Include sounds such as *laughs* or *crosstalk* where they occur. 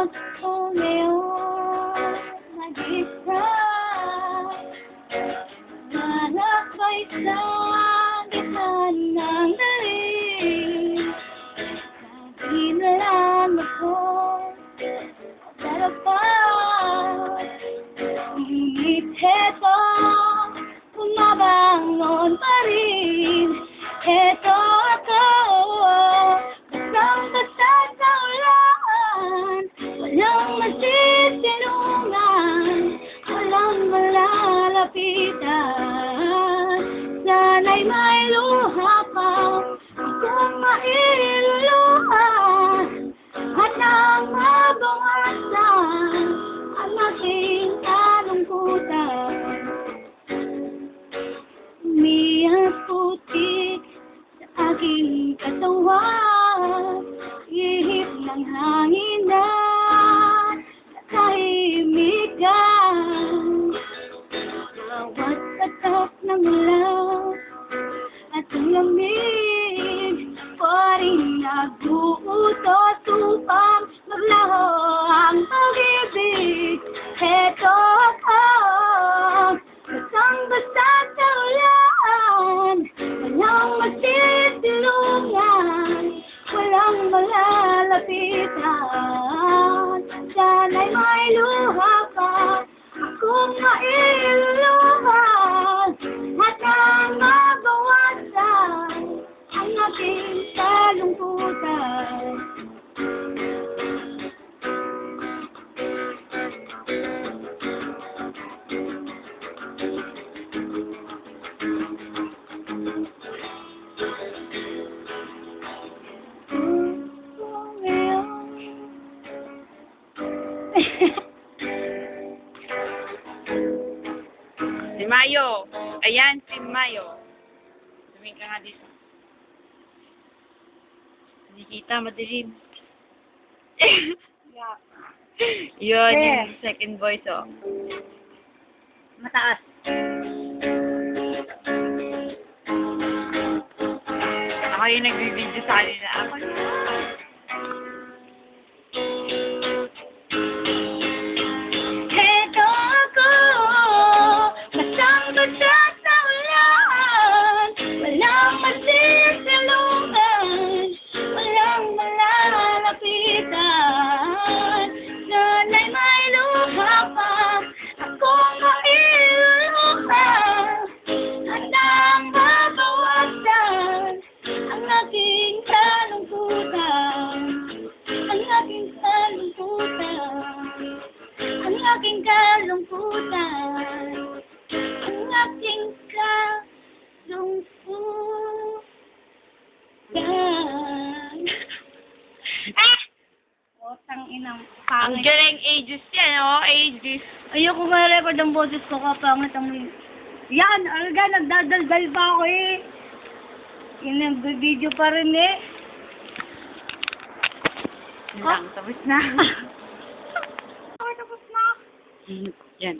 ako ngayon mag-isa Hanap ay malalapitan Sana'y may luha pa. Kung mailuluha rin nag-uutos upang maglaho ang pag-ibig. Heto ako, basang-basa sa ulan, walang masisilungan, walang malalapitan. Sana'y may luha pa, kung mailuluhan, at nang mabawasan ang aking *laughs* Si Mayo. Ayan, si Mayo. Tumingin ka nga dito. Hindi kita, madilim. *laughs* Yun, Eh. yung second voice, oh. Mataas. Ako yung nagbibideo sa kanila. Inang Ang pangit. galing ages yan, oh. Ages. Ayoko nga record ang boses ko kapangit ang Yan, alga, nagdadaldal pa ako eh. Yung nag-video pa rin eh. Yun lang, tapos na. Ay, *laughs* tapos na. Yan.